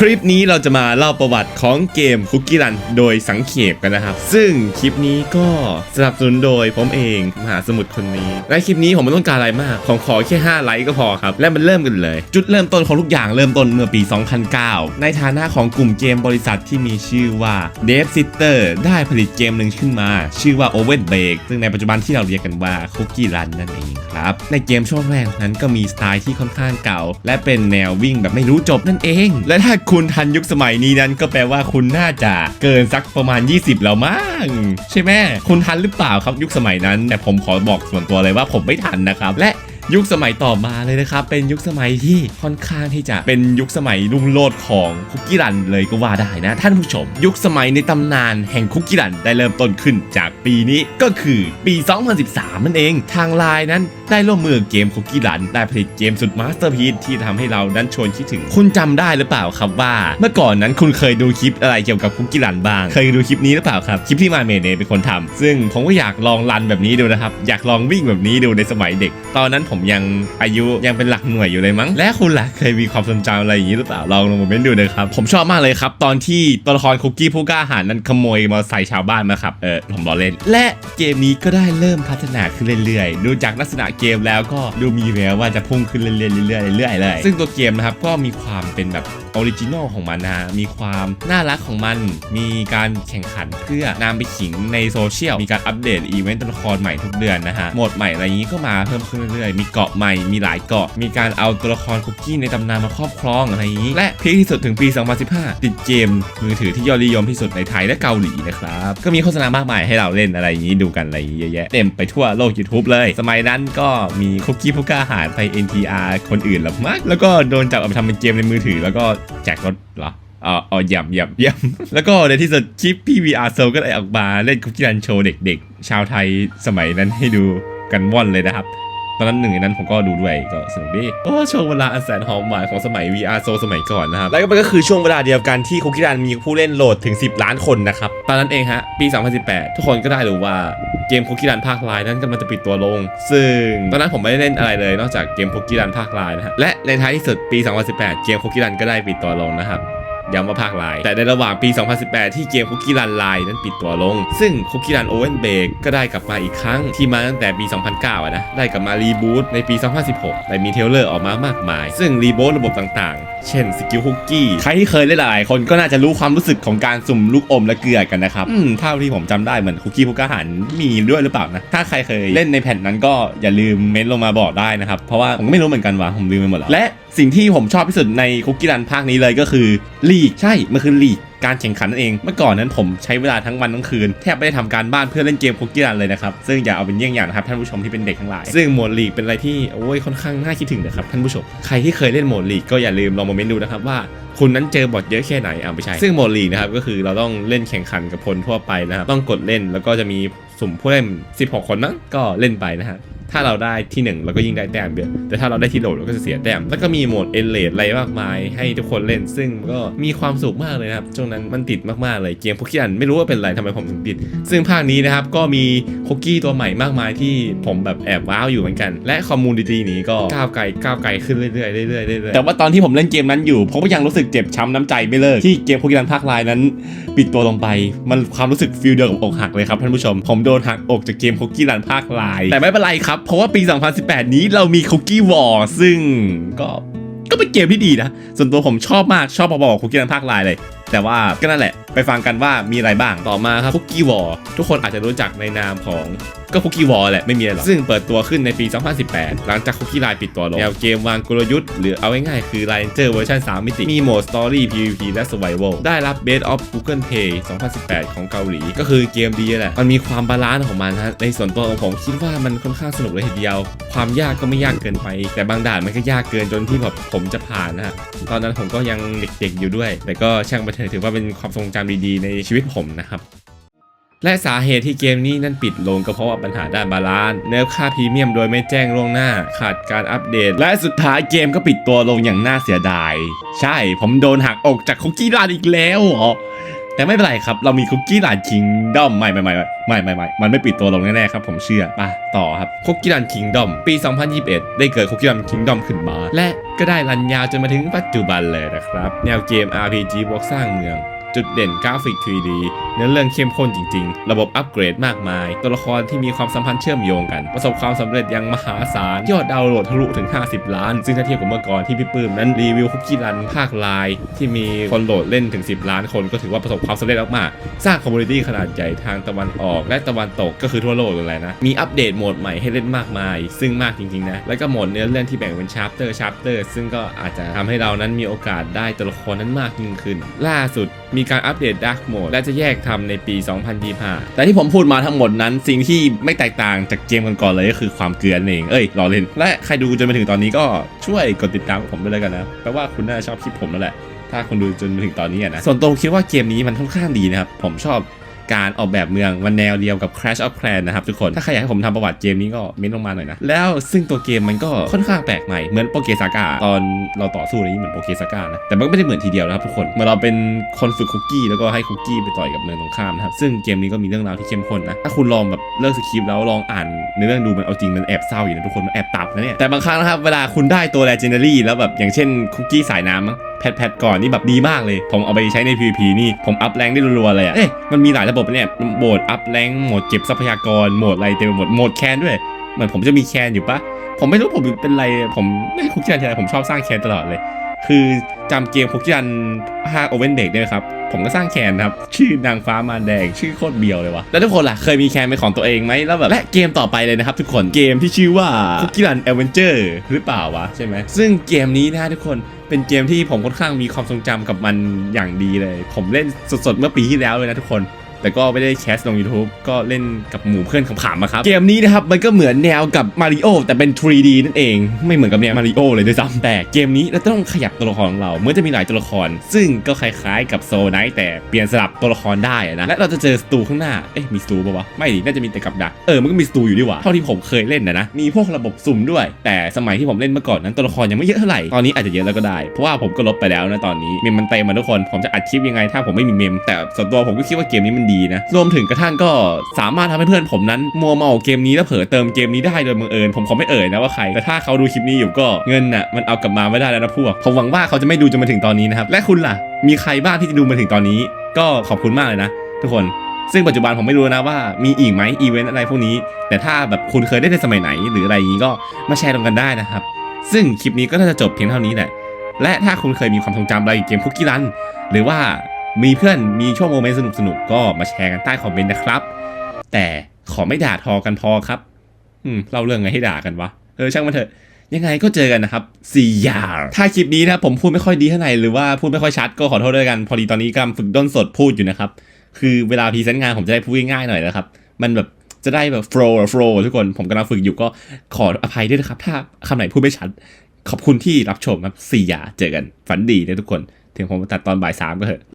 คลิปนี้เราจะมาเล่าประวัติของเกมคุกกี้รันโดยสังเขปกันนะครับ ซึ่งคลิปนี้ก็สนับสนุนโดยผมเองมหาสมุทรคนนี้ และคลิปนี้ผมไม่ต้องการอะไรมาก ผมขอแค่ 5 ไลค์ก็พอครับ และมันเริ่มกันเลย จุดเริ่มต้นของทุกอย่างเริ่มต้นเมื่อปี 2009 ในฐานะของกลุ่มเกมบริษัทที่มีชื่อว่า d e v Sitter ได้ผลิตเกมหนึ่งขึ้นมา ชื่อว่า Oven Bake ซึ่งในปัจจุบันที่เราเรียกกันว่า Cookie Run นั่นเองครับในเกมช่วงแรกนั้นก็มีสไตล์ที่ค่อนข้างเก่า และเป็นแนววิ่งแบบไม่รู้จบนั่นเอง และถ้าคุณทันยุคสมัยนี้นั้นก็แปลว่าคุณน่าจะเกินสักประมาณ 20 แล้วมั้งใช่ไหมคุณทันหรือเปล่าครับยุคสมัยนั้น แต่ผมขอบอกส่วนตัวเลยว่าผมไม่ทันนะครับ และยุคสมัยต่อมาเลยนะครับ เป็นยุคสมัยที่ค่อนข้างที่จะเป็นยุคสมัยรุ่งโรจน์ของคุกกี้รันเลยก็ว่าได้นะ ท่านผู้ชม ยุคสมัยในตำนานแห่งคุกกี้รันได้เริ่มต้นขึ้นจากปีนี้ก็คือปี 2013 นั่นเอง ทางไลน์นั้น ได้ร่วมมือเกมคุกกี้รันได้ผลิตเกมสุดมาสเตอร์พีซที่ทำให้เรานั้นชวนคิดถึง คุณจำได้หรือเปล่าครับว่า เมื่อก่อนนั้นคุณเคยดูคลิปอะไรเกี่ยวกับคุกกี้รันบ้าง เคยดูคลิปนี้หรือเปล่าครับ คลิปที่มาเมเนเป็นคนทำซึ่งผมก็อยากลองรันแบบนี้ดูนะครับ อยากลองวิ่งแบบนี้ดูในสมัยเด็ก ตอนนั้นผมยังอายุยังเป็นหลักหน่วยอยู่เลยมั้ง และคุณล่ะเคยมีความทรงจำอะไรอย่างนี้หรือเปล่าลองลงมาเมนต์ดูนะครับผมชอบมากเลยครับตอนที่ตัวละครคุกกี้ผู้กล้าหาญนั้นขโมยมอเตอร์ไซค์ชาวบ้านมาครับเออผมล้อเล่น และเกมนี้ก็ได้เริ่มพัฒนาขึ้นเรื่อยๆ ดูจากลักษณะเกมแล้วก็ดูมีแววว่าจะพุ่งขึ้นเรื่อยๆเรื่อยๆเรื่อยๆเลยซึ่งตัวเกมนะครับก็มีความเป็นแบบ ออริจินอลของมันนะมีความน่ารักของมัน มีการแข่งขันเพื่อนำไปขิงในโซเชียล มีการอัปเดตอีเวนต์ตัวละครใหม่ทุกเดือนนะฮะโหมดใหม่อะไรอย่างนี้ก็มาเพิ่มขึ้นเรื่อยๆ มีเกาะใหม่ มีหลายเกาะ มีการเอาตัวละครคุกกี้ในตำนานมาครอบครองอะไรอย่างนี้ และพีคที่สุดถึงปี 2015 ติดเกมมือถือที่ยอดนิยมที่สุดในไทยและเกาหลีนะครับ ก็มีโฆษณามากมายให้เราเล่นอะไรอย่างนี้ดูกันอะไรอย่างนี้เยอะแยะเต็มไปทั่วโลก YouTube เลย สมัยนั้นก็มีคุกกี้ผู้กล้าหาญไป NTR คนอื่นหรอมั้งแล้วก็โดนจับเอาไปทำเป็นเกมในมือถือแล้วก็แจกรถเหรออ๋ออ๋อย่ำย่ำย่ำแล้วก็ในที่สุดคลิปพี่ VR Soul ก็ได้ออกมาเล่นคุกกี้รันโชว์เด็กๆ ชาวไทยสมัยนั้นให้ดูกันว่อนเลยนะครับ ตอนนั้นหนึ่งในนั้นผมก็ดูด้วยก็สนุกดีโอ้ช่วงเวลาอันแสนหอมหวานของสมัย VR Soul สมัยก่อนนะครับ แล้วก็มันก็คือช่วงเวลาเดียวกันที่คุกกี้รันมีผู้เล่นโหลดถึง 10 ล้านคนนะครับ ตอนนั้นเองฮะ ปี 2018 ทุกคนก็ได้รู้ว่าเกมคุกกี้รันภาคไลน์นั้นกำลังจะปิดตัวลง ซึ่งตอนนั้นผมไม่ได้เล่นอะไรเลย นอกจากเกมคุกกี้รันภาคไลน์นะฮะและในท้ายที่สุดปี 2018 เกมคุกกี้รันก็ได้ปิดตัวลงนะครับ ย้ำว่าภาคไลน์แต่ในระหว่างปี 2018 ที่เกมคุกกี้รันไลน์นั้นปิดตัวลง ซึ่งคุกกี้รันโอเวนเบกก็ได้กลับมาอีกครั้งที่มาตั้งแต่ปี 2009อะนะได้กลับมารีบูตในปี 2016และมีเทเลอร์ออกมามากมาย ซึ่งรีบูตระบบต่างๆ เช่นสกิลคุกกี้ใครที่เคยเล่นหลายคนก็น่าจะรู้ความรู้สึกของการสุ่มลูกอมและเกลือกันนะครับอืมเท่าที่ผมจำได้เหมือนคุกกี้ผู้กล้าหาญมีด้วยหรือเปล่านะถ้าใครเคยเล่นในแผ่นนั้นก็อย่าลืมเม้นลงมาบอกได้นะครับเพราะว่าผมไม่รู้เหมือนกันว่าผมลืมไปหมดแล้วและ สิ่งที่ผมชอบที่สุดในคุกกี้รันภาคนี้เลยก็คือลีกใช่ มันคือลีกการแข่งขันนั่นเอง เมื่อก่อนนั้นผมใช้เวลาทั้งวันทั้งคืน แทบไม่ได้ทำการบ้านเพื่อเล่นเกมคุกกี้รันเลยนะครับ ซึ่งอย่าเอาเป็นเยี่ยงอย่างนะครับท่านผู้ชมที่เป็นเด็กทั้งหลาย ซึ่งโหมดลีกเป็นอะไรที่โอ้ยค่อนข้างน่าคิดถึงนะครับท่านผู้ชม ใครที่เคยเล่นโหมดลีกก็อย่าลืมลองมาเมนดูนะครับว่าคุณนั้นเจอบอทเยอะแค่ไหนอ่าไม่ใช่ ซึ่งโหมดลีกนะครับก็คือเราต้องเล่นแข่งขันกับคนทั่วไปนะครับต้องกดเล่นแล้วก็จะมีสุ่มผู้เล่น 16 คนมั้งก็เล่นไปนะฮะ ถ้าเราได้ที่หนึ่งเราก็ยิ่งได้แต้มเยอะแต่ถ้าเราได้ที่โหลเราก็จะเสียแต้ม แล้วก็มีโหมดเอเลดอะไรมากมาย ให้ทุกคนเล่น ซึ่งก็มีความสุขมากเลยนะครับ ช่วงนั้นมันติดมากๆเลย เกมคุกกี้อันไม่รู้ว่าเป็นไรทำไมผมถึงติด ซึ่งภาคนี้นะครับก็มีคุกกี้ตัวใหม่มากมายที่ผมแบบแอบว้าวอยู่เหมือนกัน และคอมมูนิตี้นี้ก็ก้าวไกลก้าวไกลขึ้นเรื่อยๆเรื่อยๆเรื่อยๆแต่ว่าตอนที่ผมเล่นเกมนั้นอยู่ผมก็ยังรู้สึกเจ็บช้ำน้ำใจไม่เลิกที่เกมคุกกี้รันภาคไลน์นั้น ปิดตัวลงไป มันความรู้สึกฟิลเดียวกับอกหักเลยครับท่านผู้ชม ผมโดนหักอกจากเกมคุกกี้รันภาคไลน์แต่ไม่เป็นไรครับเพราะว่าปี 2018 นี้เรามีคุกกี้วอร์ซึ่งก็ก็เป็นเกมที่ดีนะ ส่วนตัวผมชอบมากชอบพอๆกับคุกกี้รันภาคไลน์เลยแต่ว่าก็นั่นแหละไปฟังกันว่ามีอะไรบ้างต่อมาครับคุกกี้วอร์ทุกคนอาจจะรู้จักในนามของก็คุกกี้วอร์แหละไม่มีอะไรหรอก ซึ่งเปิดตัวขึ้นในปี 2018 หลังจากคุกกี้ไลน์ปิดตัวลง แนวเกมวางกลยุทธ์หรือเอาง่ายๆคือ Line Ranger เวอร์ชัน3 มิติ มีโหมด Story PVP และ Survival ได้รับ Best of Google Play 2018 ของเกาหลี ก็คือเกมดีแหละ มันมีความบาลานซ์ของมันนะในส่วนตัวของผมคิดว่ามันค่อนข้างสนุกเลยทีเดียว ความยากก็ไม่ยากเกินไป แต่บางด่านมันก็ยากเกินจนที่แบบผมจะผ่านนะฮะตอนนั้นผมก็ยังเด็กๆอยู่ด้วย แต่ก็ช่างบันเทิงถือว่าเป็นความทรงจำดีๆ ในชีวิตผมนะครับ และสาเหตุที่เกมนี้นั่นปิดลงก็เพราะว่าปัญหาด้านบาลานซ์เนิร์ฟค่าพรีเมียมโดยไม่แจ้งล่วงหน้า ขาดการอัปเดต และสุดท้ายเกมก็ปิดตัวลงอย่างน่าเสียดาย ใช่ผมโดนหักอกจากคุกกี้รานอีกแล้วเหรอ แต่ไม่เป็นไรครับ เรามีคุกกี้ลานคิงดอมใหม่ใหม่ใหม่ใหม่ไม่ไม่มันไม่ปิดตัวลงแน่ๆครับผมเชื่อไปต่อครับคุกกี้ลานคิงดอมปี 2021 ได้เกิดคุกกี้ลานคิงดอมขึ้นมา และก็ได้รันยาวจนมาถึงปัจจุบันเลยนะครับ แนวเกม RPG บวกสร้างเมือง จุดเด่นกราฟิก 3D เนื้อเรื่องเข้มข้นจริงๆ ระบบอัปเกรดมากมาย ตัวละครที่มีความสัมพันธ์เชื่อมโยงกัน ประสบความสำเร็จอย่างมหาศาล ยอดดาวน์โหลดทะลุถึง 50 ล้าน ซึ่งถ้าเทียบกับเมื่อก่อนที่พี่ปื้มนั้นรีวิวคุกกี้รันภาคไลน์ที่มีคนโหลดเล่นถึง 10 ล้านคนก็ถือว่าประสบความสำเร็จมากๆสร้างคอมมูนิตี้ขนาดใหญ่ทางตะวันออก และตะวันตกก็คือทั่วโลกเลยนะ มีอัปเดตโหมดใหม่ให้เล่นมากมาย ซึ่งมากจริงๆนะ แล้วก็โหมดเนื้อเรื่องที่แบ่งเป็นชาร์ปเตอร์ชาร์ปเตอร์ซึ่งก็อาจจะทำให้เรานั้นมีโอกาสได้ตัวละครนั้นมากยิ่งขึ้น ล่าสุดมีการอัปเดตดาร์กโหมดและจะแยกทำในปี 2025 แต่ที่ผมพูดมาทั้งหมดนั้น สิ่งที่ไม่แตกต่างจากเกมก่อนๆเลยก็คือความเกลือนั่นเอง เอ้ยรอเล่น และใครดูจนมาถึงตอนนี้ก็ช่วยกดติดตามผมด้วยแล้วกันนะ แปลว่าคุณน่าจะชอบคลิปผมแล้วแหละ ถ้าคุณดูจนมาถึงตอนนี้อะนะ ส่วนตัวผมคิดว่าเกมนี้มันค่อนข้างดีนะครับ ผมชอบ การออกแบบเมืองมันแนวเดียวกับ Crash of Clan นะครับทุกคน ถ้าใครอยากให้ผมทำประวัติเกมนี้ก็เม้นต์ลงมาหน่อยนะ แล้วซึ่งตัวเกมมันก็ค่อนข้างแปลกใหม่ เหมือนโปเกซากาตอนเราต่อสู้อะไรนี้เหมือนโปเกซากานะ แต่มันก็ไม่ได้เหมือนทีเดียวนะครับทุกคนเมื่อเราเป็นคนฝึกคุกกี้แล้วก็ให้คุกกี้ไปต่อยกับเมืองตรงข้ามนะครับ ซึ่งเกมนี้ก็มีเรื่องราวที่เข้มข้นนะ ถ้าคุณลองแบบเลิกสคริปต์แล้วลองอ่านในเรื่องดูมันเอาจริงมันแอบเศร้าอยู่นะทุกคนมันแอบตับนะเนี่ยแต่บางครั้งนะครับเวลาคุณได้ตัว legendary แล้วแบบอย่างเช่นคุกกี้สายน้ำมั้งแพทแพทก่อนนี่แบบดีมากเลย ผมเอาไปใช้ใน PVP นี่ผมอัพแรงได้รัวๆเลยอะเอ๊ะมันมีหลายระบบเนี่ยโหมดอัพแรงโหมดเก็บทรัพยากรโหมดอะไรเต็มไปหมดโหมดแคนด้วยเหมือนผมจะมีแคนอยู่ปะผมไม่รู้ผมเป็นไรผมไม่คุกกี้รันทีไรผมชอบสร้างแคนตลอดเลย คือจำเกมคุกกี้รันภาคโอเว่นเบกได้ไหมครับผมก็สร้างแคนครับ ชื่อนางฟ้ามาแดง ชื่อโคตรเบียวเลยวะแล้วทุกคนล่ะ เคยมีแคนเป็นของตัวเองไหมแล้วแบบและเกมต่อไปเลยนะครับทุกคนเกมที่ชื่อว่าคุกกี้รันเอเวนเจอร์หรือเปล่าวะใช่ไหมซึ่งเกมนี้นะทุกคน เป็นเกมที่ผมค่อนข้างมีความทรงจำกับมันอย่างดีเลย ผมเล่นสดๆเมื่อปีที่แล้วเลยนะทุกคน แต่ก็ไม่ได้แคสลง YouTube ก็เล่นกับหมู่เพื่อนขำๆมาครับ เกมนี้นะครับ มันก็เหมือนแนวกับมาริโอแต่เป็น 3D นั่นเอง ไม่เหมือนกับแนวมาริโอเลยด้วยซ้ำแต่เกมนี้เราต้องขยับตัวละครของเรา เมื่อจะมีหลายตัวละคร ซึ่งก็คล้ายๆกับโซไนท์แต่เปลี่ยนสลับตัวละครได้นะ และเราจะเจอสตูข้างหน้า เอ๊ะมีสตูปะวะ ไม่ดิน่าจะมีแต่กับดัก เออ มันก็มีสตูอยู่ดีว่าเท่าที่ผมเคยเล่นนะนะ มีพวกระบบสุ่มด้วย แต่สมัยที่ผมเล่นเมื่อก่อนนั้นตัวละครยังไม่เยอะเท่าไหร่ ตอนนี้อาจจะเยอะแล้วก็ได้ เพราะว่าผมก็ลบไปแล้วนะตอนนี้ เมมมันเต็มมาทุกคน ผมจะอัดคลิปยังไงถ้าผมไม่มีเมม แต่ส่วนตัวผมก็คิดว่าเกมนี้มันดีนะ รวมถึงกระทั่งก็สามารถทำให้เพื่อนผมนั้นมัวเมาเกมนี้แล้วเผลอเติมเกมนี้ได้โดยบังเอิญผมขอไม่เอ่ยนะว่าใคร แต่ถ้าเขาดูคลิปนี้อยู่ก็เงินน่ะมันเอากลับมาไม่ได้แล้วนะพวก ผมหวังว่าเขาจะไม่ดูจนมาถึงตอนนี้นะครับ และคุณล่ะ มีใครบ้างที่จะดูมาถึงตอนนี้ ก็ขอบคุณมากเลยนะ ทุกคนซึ่งปัจจุบันผมไม่รู้นะว่ามีอีกไหมอีเวนต์อะไรพวกนี้ แต่ถ้าแบบคุณเคยได้ในสมัยไหน หรืออะไรอย่างนี้ก็มาแชร์ลงกันได้นะครับ ซึ่งคลิปนี้ก็น่าจะจบเพียงเท่านี้แหละและถ้าคุณเคยมีความทรงจำอะไรเกมคุกกี้รันหรือว่า มีเพื่อนมีช่วงโมเมนต์สนุกๆก็มาแชร์กันใต้คอมเมนต์นะครับ แต่ขอไม่ด่าทอกันพอครับ อืมเล่าเรื่องไงให้ด่ากันวะ เออช่างมันเถอะ ยังไงก็เจอกันนะครับสี่ยาถ้าคลิปนี้นะผมพูดไม่ค่อยดีเท่าไหร่หรือว่าพูดไม่ค่อยชัดก็ขอโทษด้วยกัน พอดีตอนนี้กำลังฝึกด้นสดพูดอยู่นะครับ คือเวลาพรีเซนต์งานผมจะได้พูดง่ายๆหน่อยนะครับ มันแบบจะได้แบบ flow flow ทุกคนผมกำลังฝึกอยู่ก็ขออภัยด้วยนะครับ ถ้าคำไหนพูดไม่ชัด ขอบคุณที่รับชมครับสี่ยาเจอกันฝันดีนะทุกคน ถึงผมตัดตอนบ่ายสามก็เถอะ